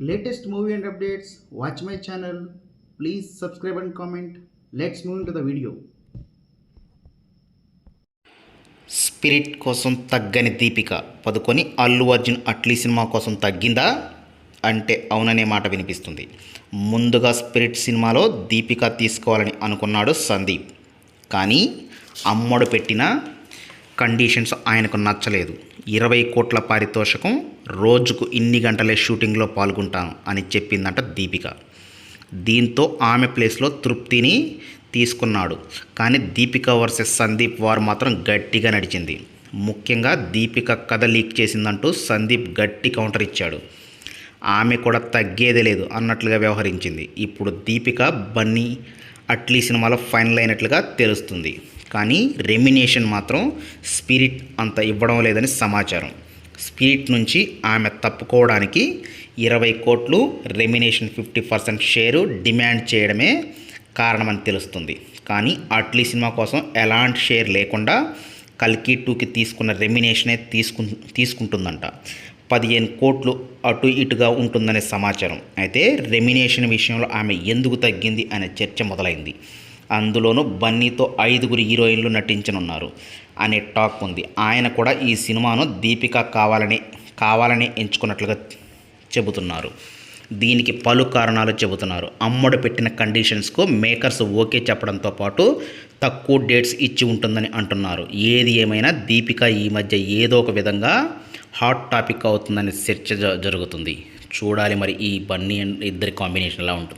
Latest movie and updates watch my channel please subscribe and comment let's move to the video spirit కోసం తగ్గని Deepika. Padukone Allu Arjun Atlee cinema కోసం తగ్గిందా? అంటే అవుననే మాట వినిపిస్తుంది. ముందుగా స్పిరిట్ సినిమాలో దీపిక తీసుకోవాలని అనుకున్నాడు సందీప్. కానీ అమ్మడు పెట్టిన కండిషన్స్ ఆయనకు నచ్చలేదు. ఇరవై కోట్ల పారితోషకం రోజుకు ఇన్ని గంటలే షూటింగ్లో పాల్గొంటాను అని చెప్పిందంట దీపిక. దీంతో ఆమె ప్లేస్లో తృప్తిని తీసుకున్నాడు. కానీ దీపిక వర్సెస్ సందీప్ వారు మాత్రం గట్టిగా నడిచింది. ముఖ్యంగా దీపిక కథ లీక్ చేసిందంటూ సందీప్ గట్టి కౌంటర్ ఇచ్చాడు. ఆమె కూడా తగ్గేదే లేదు అన్నట్లుగా వ్యవహరించింది. ఇప్పుడు దీపిక బన్నీ అట్లీ సినిమాలో ఫైనల్ అయినట్లుగా తెలుస్తుంది. కానీ రెమినేషన్ మాత్రం స్పిరిట్ అంత ఇవ్వడం లేదని సమాచారం. స్పీట్ నుంచి ఆమె తప్పుకోవడానికి ఇరవై కోట్లు remuneration fifty percent share demand చేయడమే కారణమని తెలుస్తుంది. కానీ అట్లీ సినిమా కోసం ఎలాంటి షేర్ లేకుండా కల్కి టూకి తీసుకున్న రెమినేషనే తీసుకు తీసుకుంటుందంట. పదిహేను కోట్లు అటు ఇటుగా ఉంటుందనే సమాచారం. అయితే రెమినేషన్ విషయంలో ఆమె ఎందుకు తగ్గింది అనే చర్చ మొదలైంది. అందులోనూ బన్నీతో ఐదుగురు హీరోయిన్లు నటించనున్నారు అనే టాక్ ఉంది. ఆయన కూడా ఈ సినిమాను దీపిక కావాలని కావాలని ఎంచుకున్నట్లుగా చెబుతున్నారు. దీనికి పలు కారణాలు చెబుతున్నారు. అమ్మడు పెట్టిన కండిషన్స్కు మేకర్స్ ఓకే చెప్పడంతో పాటు తక్కువ డేట్స్ ఇచ్చి ఉంటుందని అంటున్నారు. ఏది ఏమైనా దీపిక ఈ మధ్య ఏదో ఒక విధంగా హాట్ టాపిక్ అవుతుందని చర్చ జ- జరుగుతుంది. చూడాలి మరి ఈ బన్నీ అండ్ ఇద్దరి కాంబినేషన్ ఎలా ఉంటుంది.